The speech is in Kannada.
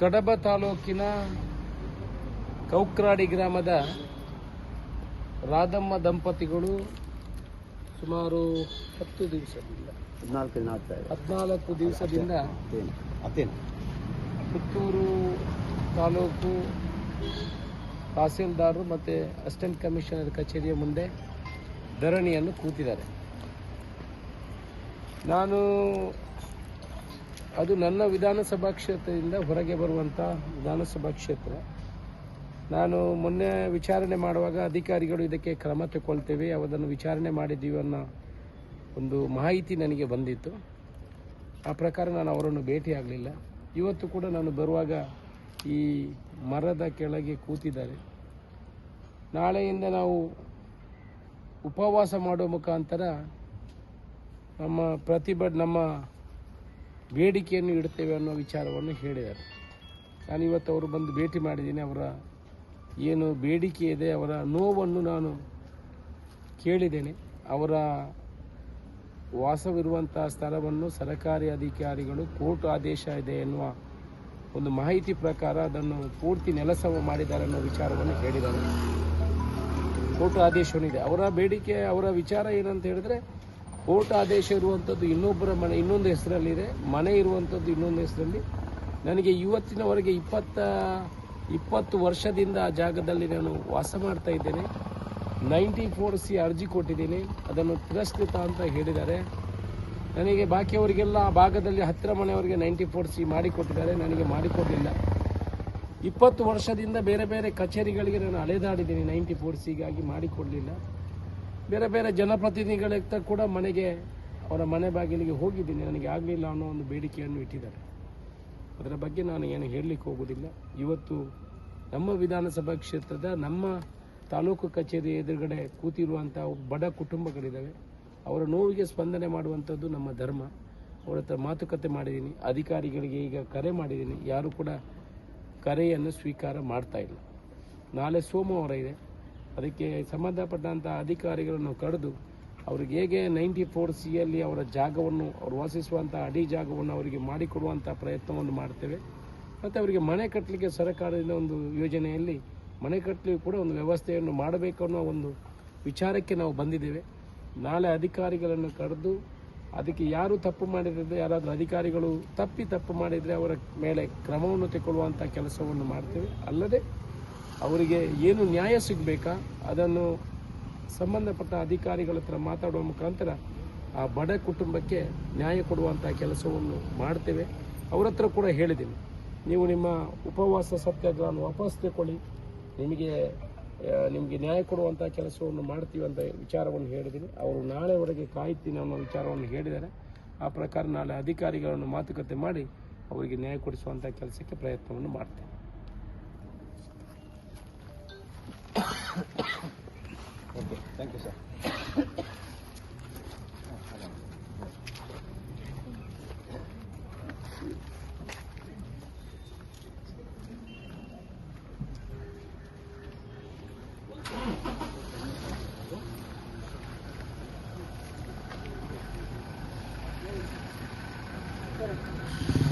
ಕಡಬ ತಾಲೂಕಿನ ಕೌಕ್ರಾಡಿ ಗ್ರಾಮದ ರಾಧಮ್ಮ ದಂಪತಿಗಳು ಸುಮಾರು ಹತ್ತು ದಿವಸದಿಂದ ಹದಿನಾಲ್ಕು ದಿವಸದಿಂದ ಪುತ್ತೂರು ತಾಲೂಕು ತಹಸೀಲ್ದಾರರು ಮತ್ತು ಅಸಿಸ್ಟೆಂಟ್ ಕಮಿಷನರ್ ಕಚೇರಿಯ ಮುಂದೆ ಧರಣಿಯನ್ನು ಕೂತಿದ್ದಾರೆ. ನಾನು ಅದು ನನ್ನ ವಿಧಾನಸಭಾ ಕ್ಷೇತ್ರದಿಂದ ಹೊರಗೆ ಬರುವಂಥ ವಿಧಾನಸಭಾ ಕ್ಷೇತ್ರ. ನಾನು ಮೊನ್ನೆ ವಿಚಾರಣೆ ಮಾಡುವಾಗ ಅಧಿಕಾರಿಗಳು ಇದಕ್ಕೆ ಕ್ರಮ ತಗೊಳ್ತೇವೆ ಅದನ್ನು ವಿಚಾರಣೆ ಮಾಡಿದ್ದೀವಿ ಅನ್ನೋ ಒಂದು ಮಾಹಿತಿ ನನಗೆ ಬಂದಿತ್ತು. ಆ ಪ್ರಕಾರ ನಾನು ಅವರನ್ನು ಭೇಟಿ ಆಗಲಿಲ್ಲ. ಇವತ್ತು ಕೂಡ ನಾನು ಬರುವಾಗ ಈ ಮರದ ಕೆಳಗೆ ಕೂತಿದ್ದಾರೆ. ನಾಳೆಯಿಂದ ನಾವು ಉಪವಾಸ ಮಾಡುವ ಮುಖಾಂತರ ನಮ್ಮ ಪ್ರತಿಭಟ ನಮ್ಮ ಬೇಡಿಕೆಯನ್ನು ಇಡ್ತೇವೆ ಅನ್ನೋ ವಿಚಾರವನ್ನು ಹೇಳಿದ್ದಾರೆ. ನಾನು ಇವತ್ತು ಅವರು ಬಂದು ಭೇಟಿ ಮಾಡಿದ್ದೀನಿ. ಅವರ ಏನು ಬೇಡಿಕೆ ಇದೆ, ಅವರ ನೋವನ್ನು ನಾನು ಕೇಳಿದ್ದೇನೆ. ಅವರ ವಾಸವಿರುವಂತಹ ಸ್ಥಳವನ್ನು ಸರ್ಕಾರಿ ಅಧಿಕಾರಿಗಳು ಕೋರ್ಟ್ ಆದೇಶ ಇದೆ ಎನ್ನುವ ಒಂದು ಮಾಹಿತಿ ಪ್ರಕಾರ ಅದನ್ನು ಪೂರ್ತಿ ನೆಲಸಮ ಮಾಡಿದ್ದಾರೆ ಅನ್ನೋ ವಿಚಾರವನ್ನು ಹೇಳಿದ್ದಾರೆ ಕೋರ್ಟ್ ಆದೇಶವನ್ನಿದೆ ಅವರ ಬೇಡಿಕೆ, ಅವರ ವಿಚಾರ ಏನಂತ ಹೇಳಿದ್ರೆ ಕೋರ್ಟ್ ಆದೇಶ ಇರುವಂಥದ್ದು ಇನ್ನೊಬ್ಬರ ಮನೆ, ಇನ್ನೊಂದು ಹೆಸರಲ್ಲಿದೆ. ಮನೆ ಇರುವಂಥದ್ದು ಇನ್ನೊಂದು ಹೆಸರಲ್ಲಿ. ನನಗೆ ಇವತ್ತಿನವರೆಗೆ ಇಪ್ಪತ್ತ, ಇಪ್ಪತ್ತು ವರ್ಷದಿಂದ ಆ ಜಾಗದಲ್ಲಿ ನಾನು ವಾಸ ಮಾಡ್ತಾ ಇದ್ದೇನೆ. ನೈಂಟಿ ಫೋರ್ ಸಿ ಅರ್ಜಿ ಕೊಟ್ಟಿದ್ದೀನಿ. ಅದನ್ನು ತಿರಸ್ಕೃತ ಅಂತ ಹೇಳಿದ್ದಾರೆ. ನನಗೆ ಬಾಕಿಯವರಿಗೆಲ್ಲ ಆ ಭಾಗದಲ್ಲಿ ಹತ್ತಿರ ಮನೆಯವರಿಗೆ ನೈಂಟಿ ಫೋರ್ ಸಿ ಮಾಡಿಕೊಟ್ಟಿದ್ದಾರೆ ನನಗೆ ಮಾಡಿಕೊಡಲಿಲ್ಲ ಇಪ್ಪತ್ತು ವರ್ಷದಿಂದ ಬೇರೆ ಬೇರೆ ಕಚೇರಿಗಳಿಗೆ ನಾನು ಅಲೆದಾಡಿದ್ದೀನಿ. ನೈಂಟಿ ಫೋರ್ ಸಿಗಾಗಿ ಮಾಡಿಕೊಡಲಿಲ್ಲ ಬೇರೆ ಬೇರೆ ಜನಪ್ರತಿನಿಧಿಗಳತ್ತ ಕೂಡ ಮನೆಗೆ, ಅವರ ಮನೆ ಬಾಗಿಲಿಗೆ ಹೋಗಿದ್ದೀನಿ. ನನಗೆ ಆಗಲಿಲ್ಲ ಅನ್ನೋ ಒಂದು ಬೇಡಿಕೆಯನ್ನು ಇಟ್ಟಿದ್ದಾರೆ. ಅದರ ಬಗ್ಗೆ ನಾನು ಏನು ಹೇಳಲಿಕ್ಕೆ ಹೋಗೋದಿಲ್ಲ ಇವತ್ತು ನಮ್ಮ ವಿಧಾನಸಭಾ ಕ್ಷೇತ್ರದ, ನಮ್ಮ ತಾಲೂಕು ಕಚೇರಿ ಎದುರುಗಡೆ ಕೂತಿರುವಂಥ ಬಡ ಕುಟುಂಬಗಳಿದ್ದಾವೆ. ಅವರ ನೋವಿಗೆ ಸ್ಪಂದನೆ ಮಾಡುವಂಥದ್ದು ನಮ್ಮ ಧರ್ಮ. ಅವರ ಹತ್ರ ಮಾತುಕತೆ ಮಾಡಿದ್ದೀನಿ. ಅಧಿಕಾರಿಗಳಿಗೆ ಈಗ ಕರೆ ಮಾಡಿದ್ದೀನಿ. ಯಾರು ಕೂಡ ಕರೆಯನ್ನು ಸ್ವೀಕಾರ ಮಾಡ್ತಾ ಇಲ್ಲ. ನಾಳೆ ಸೋಮವಾರ ಇದೆ. ಅದಕ್ಕೆ ಸಂಬಂಧಪಟ್ಟಂಥ ಅಧಿಕಾರಿಗಳನ್ನು ಕರೆದು ಅವ್ರಿಗೆ ಹೇಗೆ ನೈಂಟಿ ಫೋರ್ ಸಿಯಲ್ಲಿ ಅವರ ಜಾಗವನ್ನು ಅವರು ವಾಸಿಸುವಂಥ ಅಡಿ ಜಾಗವನ್ನು ಅವರಿಗೆ ಮಾಡಿಕೊಡುವಂಥ ಪ್ರಯತ್ನವನ್ನು ಮಾಡ್ತೇವೆ. ಮತ್ತು ಅವರಿಗೆ ಮನೆ ಕಟ್ಟಲಿಕ್ಕೆ ಸರ್ಕಾರದಿಂದ ಒಂದು ಯೋಜನೆಯಲ್ಲಿ ಮನೆ ಕಟ್ಟಲಿಕ್ಕೆ ಕೂಡ ಒಂದು ವ್ಯವಸ್ಥೆಯನ್ನು ಮಾಡಬೇಕು ಅನ್ನೋ ಒಂದು ವಿಚಾರಕ್ಕೆ ನಾವು ಬಂದಿದ್ದೇವೆ. ನಾಳೆ ಅಧಿಕಾರಿಗಳನ್ನು ಕರೆದು ಅದಕ್ಕೆ ಯಾರು ತಪ್ಪು ಮಾಡಿದರೆ, ಯಾರಾದರೂ ಅಧಿಕಾರಿಗಳು ತಪ್ಪಿ ತಪ್ಪು ಮಾಡಿದರೆ ಅವರ ಮೇಲೆ ಕ್ರಮವನ್ನು ತೆಗೊಳ್ಳುವಂಥ ಕೆಲಸವನ್ನು ಮಾಡ್ತೇವೆ. ಅಲ್ಲದೆ ಅವರಿಗೆ ಏನು ನ್ಯಾಯ ಸಿಗಬೇಕಾ? ಅದನ್ನು ಸಂಬಂಧಪಟ್ಟ ಅಧಿಕಾರಿಗಳ ಹತ್ರ ಮಾತಾಡುವ ಮುಖಾಂತರ ಆ ಬಡ ಕುಟುಂಬಕ್ಕೆ ನ್ಯಾಯ ಕೊಡುವಂಥ ಕೆಲಸವನ್ನು ಮಾಡ್ತೇವೆ. ಅವರ ಹತ್ರ ಕೂಡ ಹೇಳಿದ್ದೀನಿ. ನೀವು ನಿಮ್ಮ ಉಪವಾಸ ಸತ್ಯಾಗ್ರಹವನ್ನು ವಾಪಸ್ ತಗೊಳ್ಳಿ ನಿಮಗೆ ನಿಮಗೆ ನ್ಯಾಯ ಕೊಡುವಂಥ ಕೆಲಸವನ್ನು ಮಾಡ್ತೀವಿ ಅಂತ ವಿಚಾರವನ್ನು ಹೇಳಿದ್ದೀನಿ. ಅವರು ನಾಳೆವರೆಗೆ ಕಾಯ್ತೀನಿ ಅನ್ನೋ ವಿಚಾರವನ್ನು ಹೇಳಿದ್ದಾರೆ. ಆ ಪ್ರಕಾರ ನಾಳೆ ಅಧಿಕಾರಿಗಳನ್ನು ಮಾತುಕತೆ ಮಾಡಿ ಅವರಿಗೆ ನ್ಯಾಯ ಕೊಡಿಸುವಂಥ ಕೆಲಸಕ್ಕೆ ಪ್ರಯತ್ನವನ್ನು ಮಾಡ್ತೇವೆ. Obrigada.